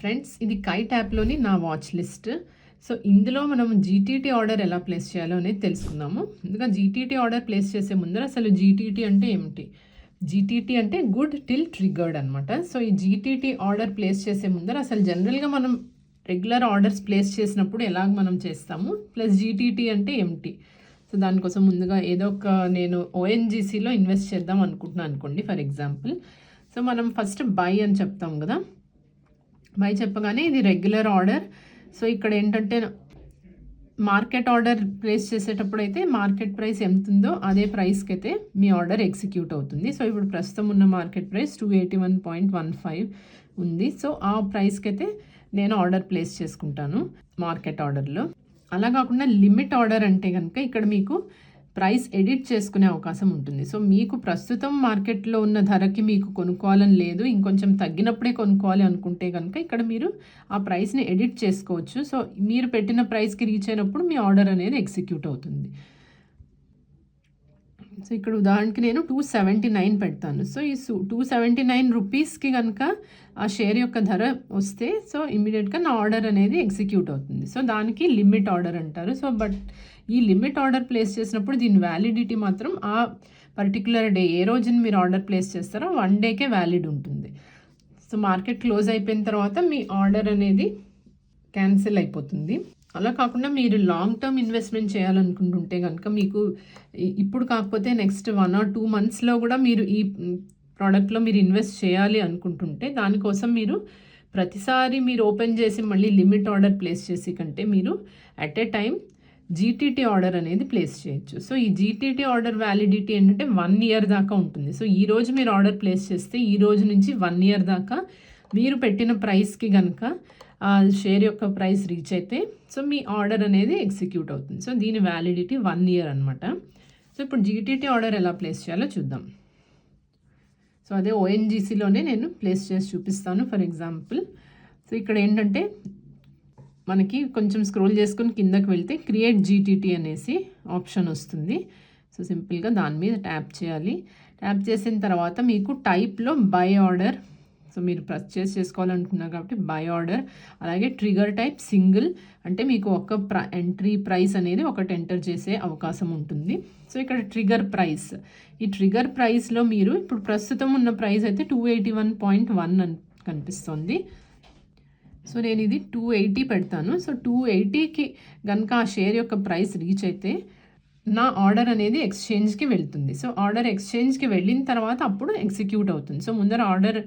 Friends ఇది kite యాప్లోని నా watch list so ఇందులో మనం జీటీటీ ఆర్డర్ ఎలా ప్లేస్ చేయాలో అనేది తెలుసుకుందాము. ముందుగా జీటీటీ ఆర్డర్ ప్లేస్ చేసే ముందర అసలు జీటీటీ అంటే ఏమిటి? జీటీటీ అంటే గుడ్ టిల్ ట్రిగర్డ్ అనమాట సో ఈ జీటీటీ ఆర్డర్ ప్లేస్ చేసే ముందర అసలు జనరల్గా మనం రెగ్యులర్ ఆర్డర్స్ ప్లేస్ చేసినప్పుడు ఎలాగ మనం చేస్తాము? ప్లస్ జీటీటీ అంటే ఏమిటి? సో దానికోసం ముందుగా ఏదో ఒక నేను ఓఎన్జీసీలో ఇన్వెస్ట్ చేద్దాం అనుకుంటున్నాను అనుకోండి ఫర్ ఎగ్జాంపుల్ సో మనం ఫస్ట్ బై అని చెప్తాం కదా? బై చెప్పగానే ఇది రెగ్యులర్ ఆర్డర్ సో ఇక్కడ ఏంటంటే మార్కెట్ ఆర్డర్ ప్లేస్ చేసేటప్పుడు అయితే మార్కెట్ ప్రైస్ ఎంత ఉందో అదే ప్రైస్కి అయితే మీ ఆర్డర్ ఎగ్జిక్యూట్ అవుతుంది. సో ఇప్పుడు ప్రస్తుతం ఉన్న market price two eighty one point one five ఉంది. సో ఆ ప్రైస్కి అయితే నేను ఆర్డర్ ప్లేస్ చేసుకుంటాను మార్కెట్ ఆర్డర్లో అలా కాకుండా లిమిట్ ఆర్డర్ అంటే కనుక ఇక్కడ మీకు ప్రైస్ ఎడిట్ చేసుకునే అవకాశం ఉంటుంది. సో మీకు ప్రస్తుతం మార్కెట్లో ఉన్న ధరకి మీకు కొనుక్కోవాలని లేదు. ఇంకొంచెం తగ్గినప్పుడే కొనుక్కోవాలి అనుకుంటే కనుక ఇక్కడ మీరు ఆ ప్రైస్ని ఎడిట్ చేసుకోవచ్చు. సో మీరు పెట్టిన ప్రైస్కి రీచ్ అయినప్పుడు మీ ఆర్డర్ అనేది ఎగ్జిక్యూట్ అవుతుంది. సో ఇక్కడ ఉదాహరణకి నేను టూ సెవెంటీ నైన్ పెడతాను. సో ఈ టూ సెవెంటీ నైన్ రూపీస్కి కనుక ఆ షేర్ యొక్క ధర వస్తే సో ఇమీడియట్గా నా ఆర్డర్ అనేది ఎగ్జిక్యూట్ అవుతుంది. సో దానికి లిమిట్ ఆర్డర్ అంటారు. సో బట్ ఈ లిమిట్ ఆర్డర్ ప్లేస్ చేసినప్పుడు దీని వ్యాలిడిటీ మాత్రం ఆ పర్టికులర్ డే ఏ రోజున మీరు ఆర్డర్ ప్లేస్ చేస్తారో వన్ డేకే వ్యాలిడ్ ఉంటుంది. సో మార్కెట్ క్లోజ్ అయిపోయిన తర్వాత మీ ఆర్డర్ అనేది క్యాన్సిల్ అయిపోతుంది. అలా కాకుండా మీరు లాంగ్ టర్మ్ ఇన్వెస్ట్మెంట్ చేయాలనుకుంటుంటే కనుక మీకు ఇప్పుడు కాకపోతే నెక్స్ట్ వన్ ఆర్ టూ మంత్స్లో కూడా మీరు ఈ ప్రోడక్ట్లో మీరు ఇన్వెస్ట్ చేయాలి అనుకుంటుంటే దానికోసం మీరు ప్రతిసారి మీరు ఓపెన్ చేసి మళ్ళీ లిమిట్ ఆర్డర్ ప్లేస్ చేసి కంటే మీరు at a time GTT order అనేది ప్లేస్ చేయొచ్చు. సో ఈ జీటీటీ ఆర్డర్ వ్యాలిడిటీ ఏంటంటే వన్ ఇయర్ దాకా ఉంటుంది. సో ఈ రోజు మీరు ఆర్డర్ ప్లేస్ చేస్తే ఈ రోజు నుంచి వన్ ఇయర్ దాకా మీరు పెట్టిన ప్రైస్కి కనుక ఆ షేర్ యొక్క ప్రైస్ రీచ్ అయితే సో మీ ఆర్డర్ అనేది ఎగ్జిక్యూట్ అవుతుంది. సో దీని వ్యాలిడిటీ వన్ ఇయర్ అనమాట సో ఇప్పుడు జీటీటీ ఆర్డర్ ఎలా ప్లేస్ చేయాలో చూద్దాం. సో అదే ఓఎన్జీసీలోనే నేను ప్లేస్ చేసి చూపిస్తాను ఫర్ ఎగ్జాంపుల్ సో ఇక్కడ ఏంటంటే మనకి కొంచెం స్క్రోల్ చేసుకుని కిందకి వెళ్తే క్రియేట్ జీటీటీ అనేసి ఆప్షన్ వస్తుంది. సో సింపుల్గా దాని మీద ట్యాప్ చేయాలి. ట్యాప్ చేసిన తర్వాత మీకు టైప్లో బై ఆర్డర్ సో మీరు పర్చేస్ చేసుకోవాలనుకున్నారు కాబట్టి బై ఆర్డర్ అలాగే ట్రిగర్ టైప్ సింగిల్ అంటే మీకు ఒక ప్ర ఎంట్రీ ప్రైస్ అనేది ఒకటి ఎంటర్ చేసే అవకాశం ఉంటుంది. సో ఇక్కడ ట్రిగర్ ప్రైస్ ఈ ట్రిగర్ ప్రైస్లో మీరు ఇప్పుడు ప్రస్తుతం ఉన్న ప్రైస్ అయితే two eighty one point one అని కనిపిస్తుంది. సో నేను ఇది టూ ఎయిటీ పెడతాను. సో టూ ఎయిటీకి కనుక ఆ షేర్ యొక్క ప్రైస్ రీచ్ అయితే నా ఆర్డర్ అనేది ఎక్స్చేంజ్కి వెళ్తుంది. సో ఆర్డర్ ఎక్స్చేంజ్కి వెళ్ళిన తర్వాత అప్పుడు ఎగ్జిక్యూట్ అవుతుంది. సో ముందర ఆర్డర్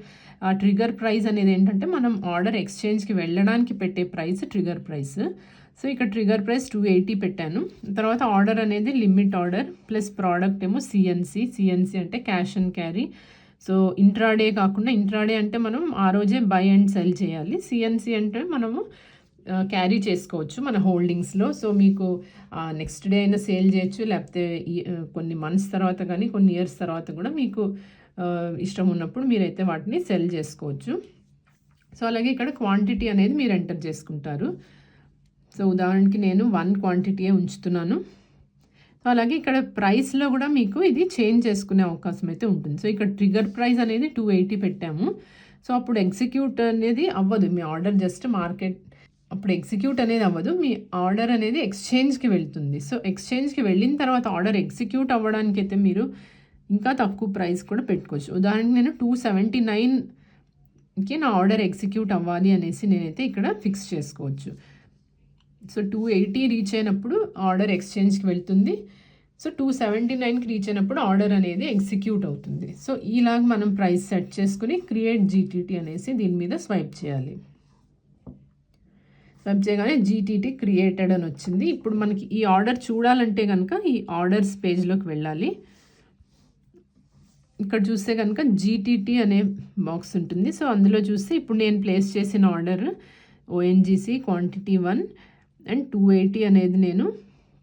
ట్రిగర్ ప్రైస్ అనేది ఏంటంటే మనం ఆర్డర్ ఎక్స్చేంజ్కి వెళ్ళడానికి పెట్టే ప్రైస్ ట్రిగర్ ప్రైస్. సో ఇక్కడ ట్రిగర్ ప్రైస్ టూ ఎయిటీ పెట్టాను. తర్వాత ఆర్డర్ అనేది లిమిట్ ఆర్డర్ ప్లస్ ప్రోడక్ట్ ఏమో సిఎన్సి సిఎన్సి అంటే cash and carry. So intraday కాకుండా ఇంట్రాడే అంటే మనం ఆ రోజే బై అండ్ సెల్ చేయాలి. సిఎన్సి అంటే మనము క్యారీ చేసుకోవచ్చు మన హోల్డింగ్స్లో. సో మీకు నెక్స్ట్ డే అయినా సేల్ చేయొచ్చు లేకపోతే కొన్ని మంత్స్ తర్వాత కానీ కొన్ని ఇయర్స్ తర్వాత కూడా మీకు ఇష్టం ఉన్నప్పుడు మీరైతే వాటిని సెల్ చేసుకోవచ్చు. సో అలాగే ఇక్కడ క్వాంటిటీ అనేది మీరు ఎంటర్ చేసుకుంటారు. సో ఉదాహరణకి నేను వన్ క్వాంటిటీయే ఉంచుతున్నాను. సో అలాగే ఇక్కడ ప్రైస్లో కూడా మీకు ఇది చేంజ్ చేసుకునే అవకాశం అయితే ఉంటుంది. సో ఇక్కడ ట్రిగర్ ప్రైస్ అనేది టూ ఎయిటీ పెట్టాము. సో అప్పుడు ఎగ్జిక్యూట్ అనేది అవ్వదు. మీ ఆర్డర్ జస్ట్ మార్కెట్ అప్పుడు ఎగ్జిక్యూట్ అనేది అవ్వదు. మీ ఆర్డర్ అనేది ఎక్స్చేంజ్కి వెళ్తుంది. సో ఎక్స్చేంజ్కి వెళ్ళిన తర్వాత ఆర్డర్ ఎగ్జిక్యూట్ అవ్వడానికి అయితే మీరు ఇంకా తక్కువ ప్రైస్ కూడా పెట్టుకోవచ్చు. ఉదాహరణకి నేను టూ సెవెంటీ నైన్కి నా ఆర్డర్ ఎగ్జిక్యూట్ అవ్వాలి అనేసి నేనైతే ఇక్కడ ఫిక్స్ చేసుకోవచ్చు. సో టూ ఎయిటీ రీచ్ అయినప్పుడు ఆర్డర్ ఎక్స్చేంజ్కి వెళ్తుంది. సో టూ సెవెంటీ నైన్కి రీచ్ అయినప్పుడు ఆర్డర్ అనేది ఎగ్జిక్యూట్ అవుతుంది. సో ఇలాగ మనం ప్రైస్ సెట్ చేసుకుని క్రియేట్ జీటీటీ అనేసి దీని మీద స్వైప్ చేయాలి. స్వైప్ చేయగానే జీటీటీ క్రియేటెడ్ అని వచ్చింది. ఇప్పుడు మనకి ఈ ఆర్డర్ చూడాలంటే కనుక ఈ ఆర్డర్స్ పేజ్లోకి వెళ్ళాలి. ఇక్కడ చూస్తే కనుక జీటీటీ అనే బాక్స్ ఉంటుంది. సో అందులో చూస్తే ఇప్పుడు నేను ప్లేస్ చేసిన order ONGC quantity one and two eighty అనేది నేను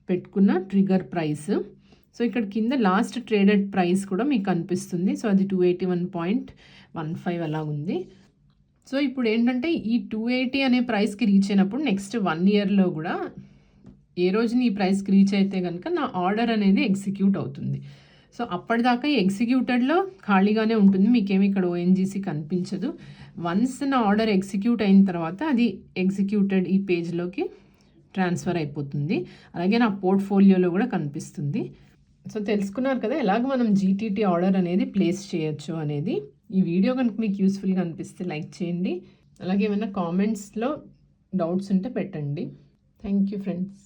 పెట్టుకున్న ట్రిగర్ ప్రైస్ సో ఇక్కడ కింద లాస్ట్ ట్రేడెడ్ ప్రైస్ కూడా మీకు కనిపిస్తుంది. సో అది two eighty one point one five అలా ఉంది. సో ఇప్పుడు ఏంటంటే ఈ టూ ఎయిటీ అనే ప్రైస్కి రీచ్ అయినప్పుడు నెక్స్ట్ వన్ ఇయర్లో కూడా ఏ రోజుని ఈ ప్రైస్కి రీచ్ అయితే కనుక నా ఆర్డర్ అనేది ఎగ్జిక్యూట్ అవుతుంది. సో అప్పటిదాకా ఎగ్జిక్యూటెడ్లో ఖాళీగానే ఉంటుంది. మీకేమి ఇక్కడ ఓఎన్జీసీ కనిపించదు. వన్స్ నా ఆర్డర్ ఎగ్జిక్యూట్ అయిన తర్వాత అది ఎగ్జిక్యూటెడ్ ఈ పేజ్లోకి ట్రాన్స్ఫర్ అయిపోతుంది. అలాగే నా పోర్ట్ఫోలియోలో కూడా కనిపిస్తుంది. సో తెలుసుకున్నారు కదా ఎలాగ మనం జీటీటీ ఆర్డర్ అనేది ప్లేస్ చేయొచ్చు అనేది. ఈ వీడియో కనుక మీకు యూస్ఫుల్గా అనిపిస్తే లైక్ చేయండి. అలాగే ఏమైనా కామెంట్స్లో డౌట్స్ ఉంటే పెట్టండి. Thank you friends